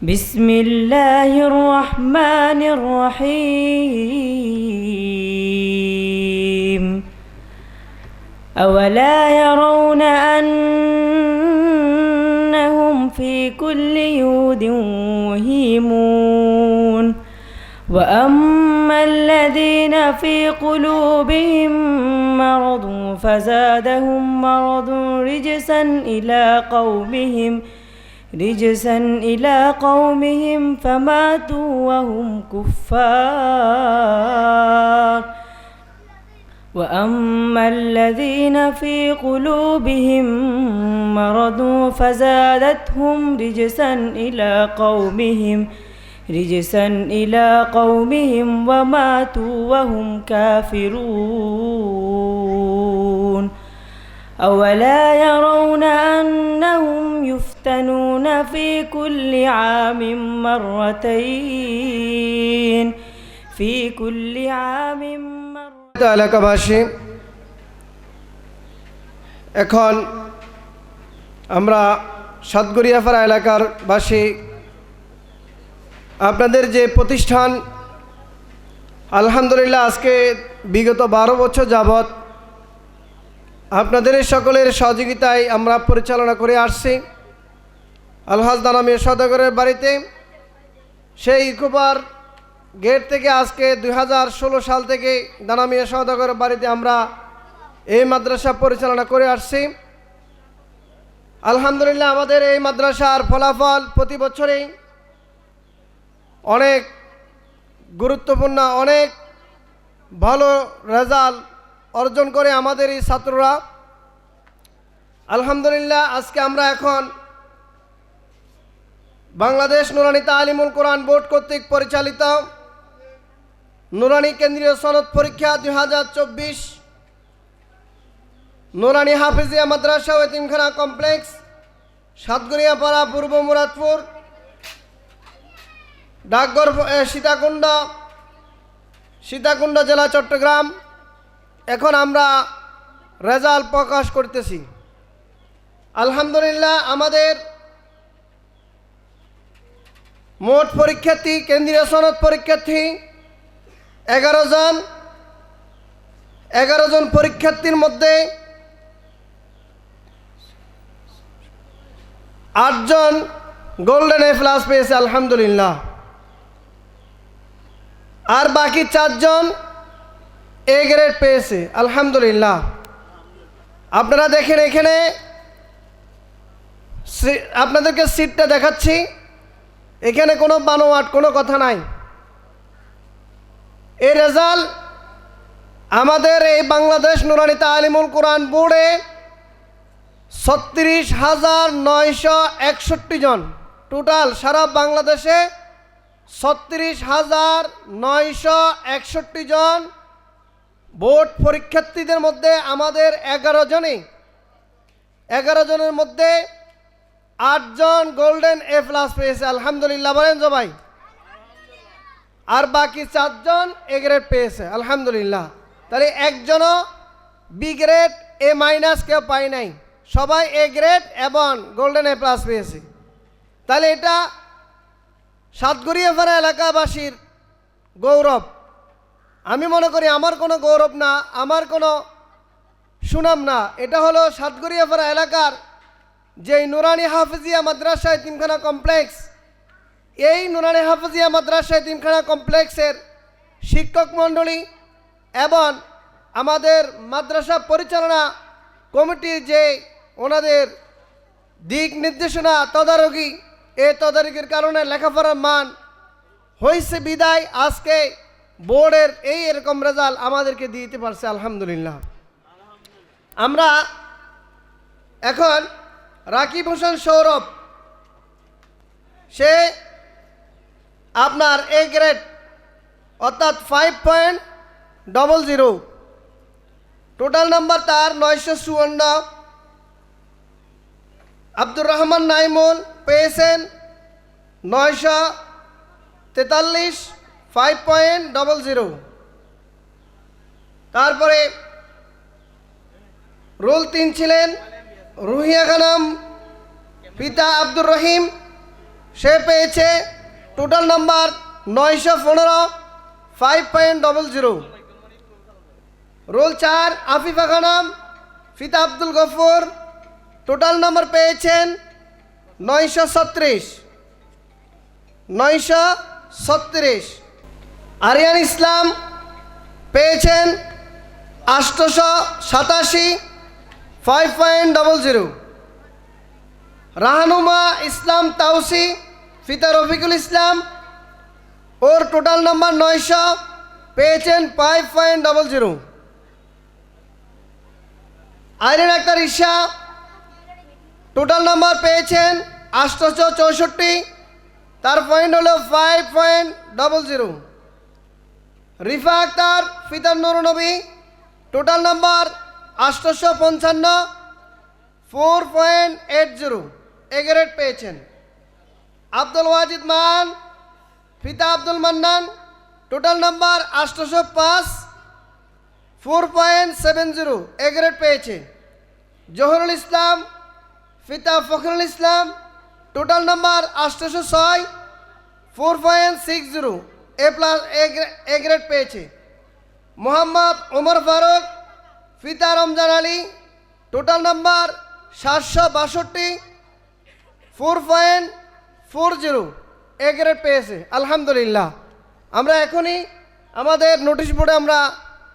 بسم الله الرحمن الرحيم. أولا يرون أنهم في كل يود وهيمون. وأما الذين في قلوبهم مرض فزادهم مرض رجسا إلى قومهم رجسا إلى قومهم فماتوا وهم كفار. وأما الذين في قلوبهم مرض فزادتهم رجسا إلى قومهم رجسا إلى قومهم وماتوا وهم كافرون. أولا يرون أنهم يفتنون في كل عام مرتين في كل عام مرتين এলাকাবাসী এখন আমরা সাতগড়িয়াপাড়া এলাকার বাসী আপনাদের যে প্রতিষ্ঠান আলহামদুলিল্লাহ আজকে বিগত বারো বছর যাবৎ আপনাদের সকলের সহযোগিতায় আমরা পরিচালনা করে আসছি আলহাজ দানা দানামী সদাগরের বাড়িতে। সেই ইকোবার গেট থেকে আজকে দু হাজার ষোলো সাল থেকে দানামিয়া সদাগরের বাড়িতে আমরা এই মাদ্রাসা পরিচালনা করে আসছি। আলহামদুলিল্লাহ আমাদের এই মাদ্রাসার ফলাফল প্রতি বছরেই অনেক গুরুত্বপূর্ণ, অনেক ভালো রেজাল্ট অর্জন করে আমাদের এই ছাত্ররা। আলহামদুলিল্লাহ আজকে আমরা এখন বাংলাদেশ নুরানি তালিমুল কোরআন বোর্ড কর্তৃক পরিচালিত নুরানি কেন্দ্রীয় সনদ পরীক্ষা দুই হাজার চব্বিশ, নুরানি হাফিজিয়া মাদ্রাসা ও এতিমখানা কমপ্লেক্স সাতগড়িয়াপাড়া পূর্ব মুরাদপুর, ডাকঘর সীতাকুণ্ড সীতাকুণ্ড জেলা চট্টগ্রাম। এখন আমরা রেজাল্ট প্রকাশ করতেছি। আলহামদুলিল্লাহ, আমাদের মোট পরীক্ষার্থী, কেন্দ্রীয় সনদ পরীক্ষার্থী, এগারো জন। এগারো জন পরীক্ষার্থীর মধ্যে আটজন গোল্ডেন এ প্লাস পেয়েছে, আলহামদুলিল্লাহ। আর বাকি চারজন এ গ্রেড পেয়েছে, আলহামদুলিল্লাহ। আপনারা দেখেন এখানে আপনাদেরকে সিটটা দেখাচ্ছি। এখানে কোনো বানোয়াট, কোনো কথা নাই। এই রেজাল্ট আমাদের এই বাংলাদেশ নুরানি তালিমুল কোরআন বোর্ডে ছত্রিশ হাজার নয়শো একষট্টি জন। টোটাল সারা বাংলাদেশে ছত্রিশ হাজার নয়শো একষট্টি জন বোর্ড পরীক্ষার্থীদের মধ্যে আমাদের এগারো জনই। এগারো জনের মধ্যে আটজন গোল্ডেন এ প্লাস পেয়েছে, আলহামদুলিল্লাহ, বলেন জবাই আর বাকি চারজন এ গ্রেড পেয়েছে, আলহামদুলিল্লাহ। তাহলে একজনও বি গ্রেড এ মাইনাস কেউ পায় নাই। সবাই এ গ্রেড এবং গোল্ডেন এ প্লাস পেয়েছে। তাহলে এটা সাতগড়িয়াপাড়া এলাকাবাসীর গৌরব। আমি মনে করি আমার কোনো গৌরব না, আমার কোনো সুনাম না। এটা হলো সাতগড়িয়াপাড়া এলাকার যে নুরানি হাফিজিয়া মাদ্রাসা তিনখানা কমপ্লেক্স এই নুরানি হাফিজিয়া মাদ্রাসা তিনখানা কমপ্লেক্সের শিক্ষক মণ্ডলী এবং আমাদের মাদ্রাসা পরিচালনা কমিটির যে ওনাদের দিক নির্দেশনা তদারকি, এ তদারকির কারণে লেখাপড়ার মান হয়েছে বিদায়। আজকে বোর্ডের এই এরকম রেজাল্ট আমাদেরকে দিতে পারছে, আলহামদুলিল্লাহ। আমরা এখন রাকিব হোসেন সৌরভ, সে আপনার এ গ্রেড অর্থাৎ five point double zero total number তার নয়শো চুয়ান্ন। আব্দুর রহমান নাইমুল পেয়েছেন নয়শো তেতাল্লিশ ফাইভ পয়েন্ট ডবল জিরো তারপরে রোল তিন ছিলেন রুহিয়া খানম পিতা আব্দুর রহিম, সে পেয়েছে টোটাল নাম্বার নয়শো পনেরো five point double zero roll চার আফিফা খানাম ফিতা আব্দুল গফুর টোটাল নাম্বার পেয়েছেন নয়শো ছত্রিশ। নয়শো ছত্রিশ। আরিয়ান ইসলাম পেয়েছেন আষ্টশো সাতাশি। Five point double zero Rahnuma Islam Tausi Fita Rafiqul Islam, ওর টোটাল নাম্বার নয়শো, পেয়েছেন five point double zero Iren Akter Isha total number পেয়েছেন আষ্টশো চৌষট্টি, তার পয়েন্ট হলো five point double zero Rifa Akter, ফিতার Nabi total number আষ্টশো পঞ্চান্ন four point eight zero aggregate পেয়েছেন। আব্দুল ওয়াজিদ মান, ফিতা আব্দুল মান্নান, টোটাল নাম্বার আষ্টশো পাঁচ, four point seven zero aggregate পেয়েছে। জহরুল ইসলাম, ফিতা ফখরুল ইসলাম, টোটাল নাম্বার আষ্টশো ছয়, four point six zero A plus A grade পেয়েছে। মোহাম্মদ ওমর ফারুক ফিতা রমজান আলী, টোটাল নাম্বার সাতশো বাষট্টি, four point four zero, A grade পেয়েছে, আলহামদুলিল্লাহ। আমরা এখনই আমাদের নোটিশ বোর্ডে আমরা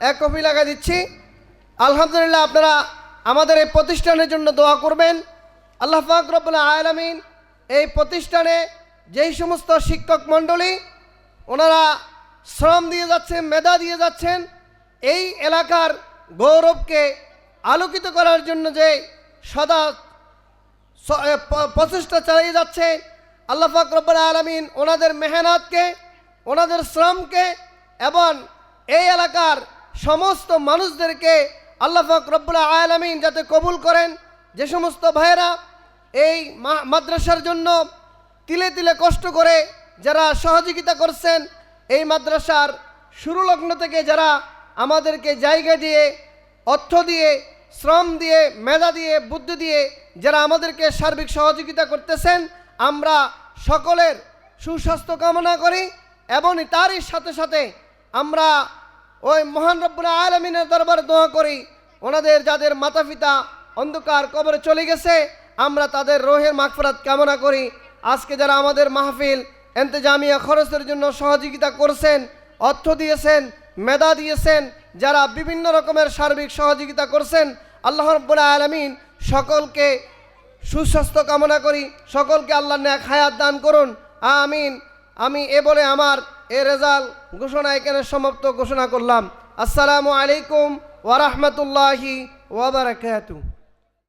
এক কপি লাগাই দিচ্ছি। আলহামদুলিল্লাহ আপনারা আমাদের এই প্রতিষ্ঠানের জন্য দোয়া করবেন। আল্লাহ পাক রব্বুল আলামিন এই প্রতিষ্ঠানে যেই সমস্ত শিক্ষক মণ্ডলী, ওনারা শ্রম দিয়ে যাচ্ছেন, মেধা দিয়ে যাচ্ছেন, এই এলাকার গৌরবকে আলোকিত করার জন্য যে সদা প্রচেষ্টা চালিয়ে যাচ্ছে, আল্লাহ পাক রব্বুল আলমিন ওনাদের মেহনতকে, ওনাদের শ্রমকে এবং এই এলাকার সমস্ত মানুষদেরকে আল্লাহ পাক আলমিন যাতে কবুল করেন। যে সমস্ত ভাইয়েরা এই মাদ্রাসার জন্য তিলে তিলে কষ্ট করে যারা সহযোগিতা করছেন, এই মাদ্রাসার শুরু লগ্ন থেকে যারা আমাদেরকে জায়গা দিয়ে, অর্থ দিয়ে, শ্রম দিয়ে, মেধা দিয়ে, বুদ্ধি দিয়ে যারা আমাদেরকে সার্বিক সহযোগিতা করতেছেন, আমরা সকলের সুস্বাস্থ্য কামনা করি এবং তারই সাথে সাথে আমরা ওই মহান রব্বুল আলমিনের দরবারে দোয়া করি, ওনাদের যাদের মাতা পিতা অন্ধকার কবরে চলে গেছে, আমরা তাদের রোহের মাগফরাত কামনা করি। আজকে যারা আমাদের মাহফিল, এন্তেজামিয়া খরচের জন্য সহযোগিতা করছেন, অর্থ দিয়েছেন মেধা দিয়েছেন, যারা বিভিন্ন রকমের সার্বিক সহযোগিতা করছেন, আল্লাহ রব্বুল আলমিন সকলকে সুস্বাস্থ্য কামনা করি, সকলকে আল্লাহ ন্যাক হায়াত দান করুন, আমিন। আমি এ বলে আমার এ রেজাল্ট ঘোষণা এখানে সমাপ্ত ঘোষণা করলাম। আসসালামু আলাইকুম ওয়ারহমতুল্লাহি ওয়াবারাকাতুহ